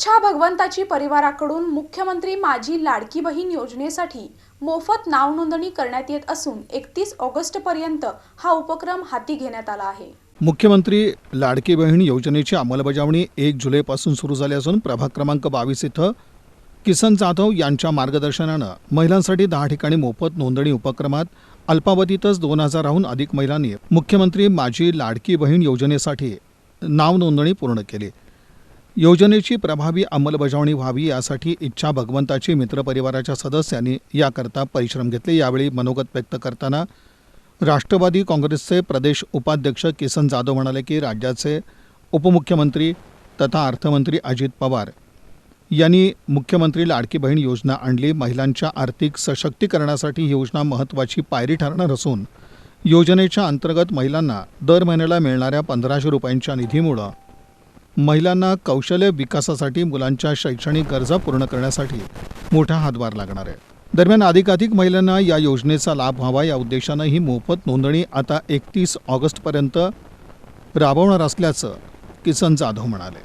इच्छा भगवंताची परिवाराकडून मुख्यमंत्री माझी लाडकी बहीण योजनेसाठी मोफत नावनोंदणी करण्यात येत असून एकतीस ऑगस्टपर्यंत हा उपक्रम हाती घेण्यात आला आहे. मुख्यमंत्री लाडकी बहीण योजनेची अंमलबजावणी एक जुलैपासून सुरू झाली असून प्रभाग क्रमांक बावीस इथं किसन जाधव यांच्या मार्गदर्शनानं महिलांसाठी दहा ठिकाणी मोफत नोंदणी उपक्रमात अल्पावधीतच दोन हजाराहून अधिक महिलांनी मुख्यमंत्री माझी लाडकी बहीण योजनेसाठी नाव नोंदणी पूर्ण केली. योजनेची प्रभावी अंमलबजावणी व्हावी यासाठी इच्छा भगवंताची मित्रपरिवाराच्या सदस्यांनी याकरता परिश्रम घेतले. यावेळी मनोगत व्यक्त करताना राष्ट्रवादी काँग्रेसचे प्रदेश उपाध्यक्ष किसन जाधव म्हणाले की राज्याचे उपमुख्यमंत्री तथा अर्थमंत्री अजित पवार यांनी मुख्यमंत्री लाडकी बहीण योजना आणली. महिलांच्या आर्थिक सशक्तीकरणासाठी ही योजना महत्त्वाची पायरी ठरणार असून योजनेच्या अंतर्गत महिलांना दर महिन्याला मिळणाऱ्या पंधराशे रुपयांच्या निधीमुळं महिलांना कौशल्य विकासासाठी मुलांच्या शैक्षणिक गरजा पूर्ण करण्यासाठी मोठा हातभार लागणार आहे. दरम्यान अधिकाधिक महिलांना या योजनेचा लाभ व्हावा या उद्देशानं ही मोफत नोंदणी आता एकतीस ऑगस्टपर्यंत राबवणार असल्याचं किसन जाधव म्हणाले.